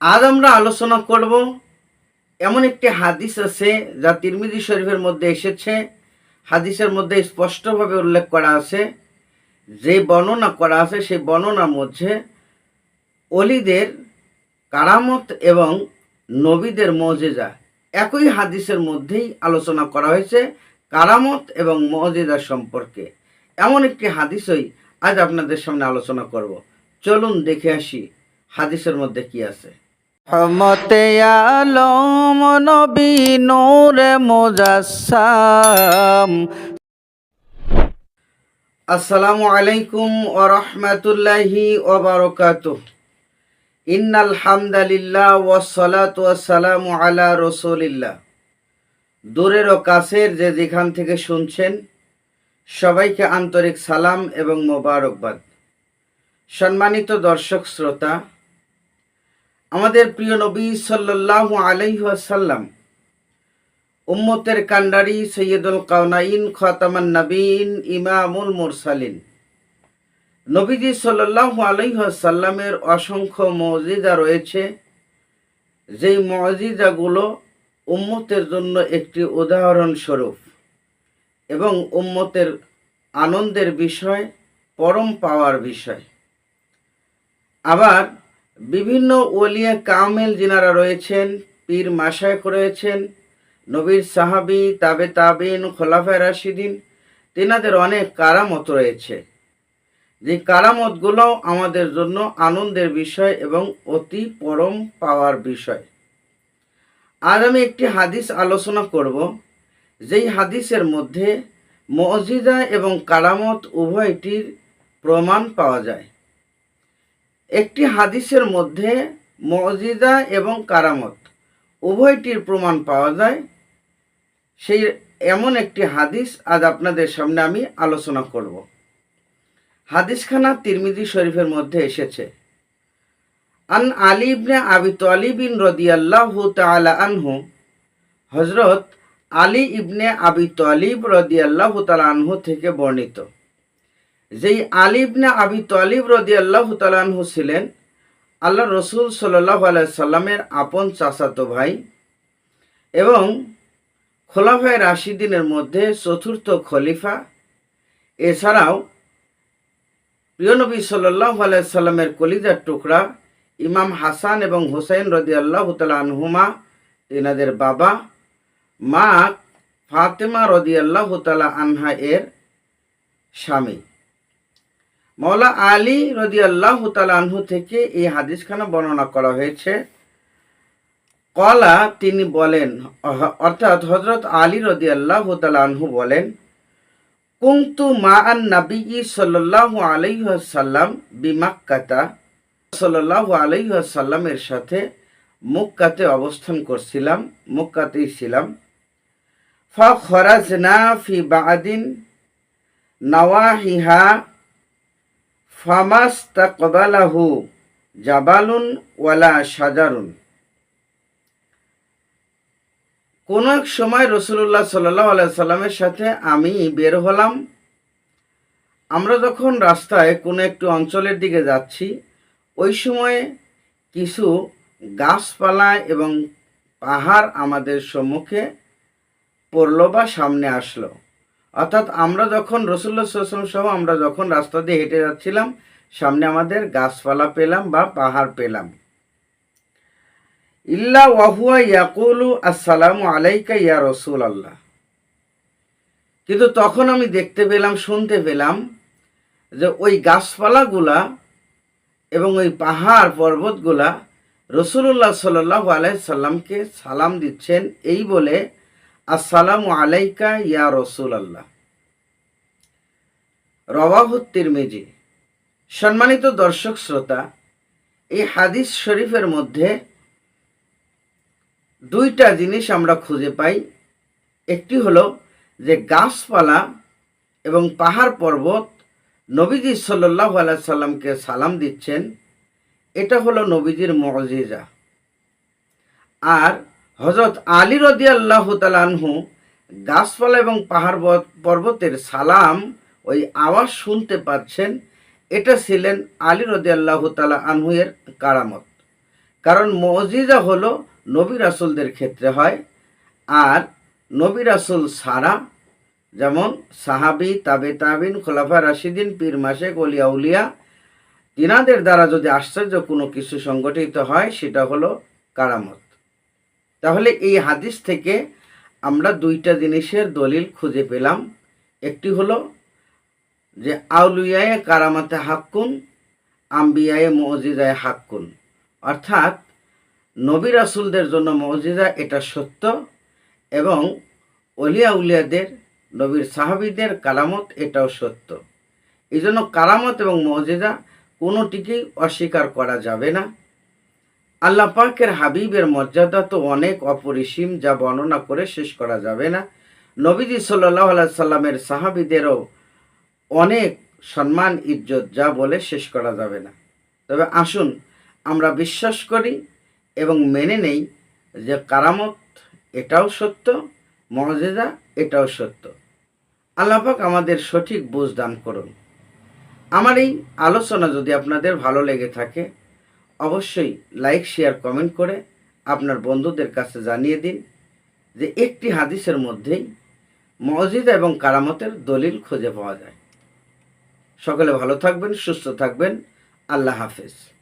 আজ আমরা আলোচনা করব এমন একটি হাদিস আছে যা তিরমিজি শরীফের মধ্যে এসেছে। হাদিসের মধ্যে স্পষ্টভাবে উল্লেখ করা আছে, যে বর্ণনা করা আছে সেই বর্ণনার মধ্যে অলিদের কারামত এবং নবীদের মজেজা একই হাদিসের মধ্যেই আলোচনা করা হয়েছে, কারামত এবং মজেজা সম্পর্কে। এমন একটি হাদিসই আজ আপনাদের সামনে আলোচনা করব। চলুন দেখে আসি হাদিসের মধ্যে কি আছে। রহমতে আলম নবী নূরে মুজাসসাম। আসসালামু আলাইকুম ওয়া রাহমাতুল্লাহি ওয়া বারাকাতুহু। ইন্নাল হামদালিল্লাহ ওয়াস সালামু আলা রাসূলিল্লাহ। দূরের ও কাছের যে যেখান থেকে শুনছেন, সবাইকে আন্তরিক সালাম এবং মোবারকবাদ। সম্মানিত দর্শক, শ্রোতা আমাদের প্রিয় নবী সাল্লাল্লাহু আলাইহি উম্মতের কান্ডারি সৈয়দুল কাউনাইন খতামান নবীন ইমামুল মুরসালিন। নবীজি সাল্লাল্লাহু আলাইহি ওয়াসাল্লামের অসংখ্য মজিজা রয়েছে। যেই মজিজাগুলো উম্মতের জন্য একটি উদাহরণস্বরূপ এবং উম্মতের আনন্দের বিষয়, পরম পাওয়ার বিষয়। আবার বিভিন্ন ওলিয়া কামেল যিনারা রয়েছেন, পীর মাসায়ক রয়েছেন, নবীর সাহাবি, তাবে তাবিন খোলাফায় রাশিদিন, তেনাদের অনেক কারামত রয়েছে। যে কারামতগুলো আমাদের জন্য আনন্দের বিষয় এবং অতি পরম পাওয়ার বিষয়। আজ আমি একটি হাদিস আলোচনা করব, যেই হাদিসের মধ্যে মজিদা এবং কারামত উভয়টির প্রমাণ পাওয়া যায়। একটি হাদিসের মধ্যে মজিদা এবং কারামত, উভয়টির প্রমাণ পাওয়া যায়। সেই এমন একটি হাদিস আজ আপনাদের সামনে আমি আলোচনা করব। হাদিসখানা তিরমিজি শরীফের মধ্যে এসেছে। আন আলী ইবনে আবি তালিবিন রদিয়াল্লাহু তাআলা আনহু, হযরত আলী ইবনে আবি তালিব রদিয়াল্লাহু তাআলা আনহু থেকে বর্ণিত। যেই আলী ইবনে আবি তালিব রদি তাআলা আনহু ছিলেন আল্লাহ রসুল আলাইহি সাল্লামের আপন চাচাতো ভাই এবং খোলাফায় রাশিদিনের মধ্যে চতুর্থ খলিফা। এছাড়াও প্রিয়নবী সাল্লাহ আলাইসাল্লামের কলিজার টুকরা ইমাম হাসান এবং হুসাইন রদি আল্লাহ তালা আনহুমা, তেনাদের বাবা। মা ফাতেমা রদি আল্লাহ তালা আনহা এর স্বামী। মৌলা আলী রদি আল্লাহ আনহু থেকে এই হাদিসখানা বর্ণনা করা হয়েছে। কলা তিনি বলেন অর্থাৎ হজরত আলী রদি আল্লাহ আনহু বলেন কুংতু মা আন নাবি সাল্লাল্লাহু আলাইহি ওয়াসাল্লাম বিমাক্কাতা। সাল্লাল্লাহু আলাইহি ওয়াসাল্লামের সাথে মুক্কাতে অবস্থান করছিলাম, মুক্কাতেই ছিলাম। ফা খরাজনা ফি বাদিন নওয়াহিহা ফামাস্তাকবালাহু জাবালুন ওয়ালা সাজারুন কোনো এক সময় রসুল্লাহ সাল্লাহ সাল্লামের সাথে আমি বের হলাম। আমরা যখন রাস্তায় কোনো একটু অঞ্চলের দিকে যাচ্ছি, ওই সময়ে কিছু গাছপালা এবং পাহাড় আমাদের সম্মুখে পড়ল বা সামনে আসলো। অর্থাৎ আমরা যখন রসুল্লাহ সাল্লাম সহ আমরা যখন রাস্তা দিয়ে হেঁটে যাচ্ছিলাম, সামনে আমাদের গাছপালা পেলাম বা পাহাড় পেলাম। ইল্লা ওয়াহুয়া ইয়াকুলু, আসসালামু আলাইকা ইয়া রসুল আল্লাহ কিন্তু তখন আমি দেখতে পেলাম, শুনতে পেলাম যে ওই গাছপালাগুলা এবং ওই পাহাড় পর্বতগুলা রসুল্লাহ সাল্লাহ আলাইসাল্লামকে সালাম দিচ্ছেন এই বলে আসসালামু আলাইকা ইয়া রসুল আল্লাহ রবাহুত্তির মেজি সম্মানিত দর্শক শ্রোতা, এই হাদিস শরীফের মধ্যে দুইটা জিনিস আমরা খুঁজে পাই। একটি হলো যে গাছপালা এবং পাহাড় পর্বত নবীজি সাল্লাহ সাল্লামকে সালাম দিচ্ছেন। এটা হলো নবীজির মজিজা। আর হজরত আলী রদি আল্লাহ গাছপালা এবং পাহাড় পর্বতের সালাম ওই আওয়াজ শুনতে পাচ্ছেন, এটা ছিলেন আলী রদি আল্লাহ তালা আনহুয়ের কারামত। কারণ মজিজা হলো নবী রাসুলদের ক্ষেত্রে হয়, আর নবী রাসুল সারা যেমন সাহাবি, তাবে তাবিন, খোলাফা রাশিদিন, পীর মাসে গলিয়া উলিয়া, তিনাদের দ্বারা যদি আশ্চর্য কোনো কিছু সংগঠিত হয়, সেটা হলো কারামত। তাহলে এই হাদিস থেকে আমরা দুইটা জিনিসের দলিল খুঁজে পেলাম। একটি হলো যে আউলিয়ায় কারামাতে হাক্কুন, আম্বিয়ায় মজিদায় হাক্কুন। অর্থাৎ নবী রাসুলদের জন্য মজিদা এটা সত্য এবং অলিয়া উলিয়াদের, নবীর সাহাবিদের কারামত এটাও সত্য। এই জন্য কারামত এবং মজিদা কোনোটিকেই অস্বীকার করা যাবে না। আল্লাহ পাকের হাবিবের মর্যাদা তো অনেক অপরিসীম, যা বর্ণনা করে শেষ করা যাবে না। নবীজি সাল্লাহ সাল্লামের সাহাবিদেরও অনেক সম্মান, ইজ্জত, যা বলে শেষ করা যাবে না। তবে আসুন, আমরা বিশ্বাস করি এবং মেনে নেই যে কারামত এটাও সত্য, মর্যাদা এটাও সত্য। আল্লাপাক আমাদের সঠিক বুঝ দান করুন। আমার এই আলোচনা যদি আপনাদের ভালো লেগে থাকে অবশ্যই লাইক শেয়ার কমেন্ট করে আপনার বন্ধুদের কাছে জানিয়ে দিন যে একটি হাদিসের মধ্যেই মসজিদ এবং কারামতের দলিল খুঁজে পাওয়া যায়। সকলে ভালো থাকবেন, সুস্থ থাকবেন। আল্লাহ হাফেজ।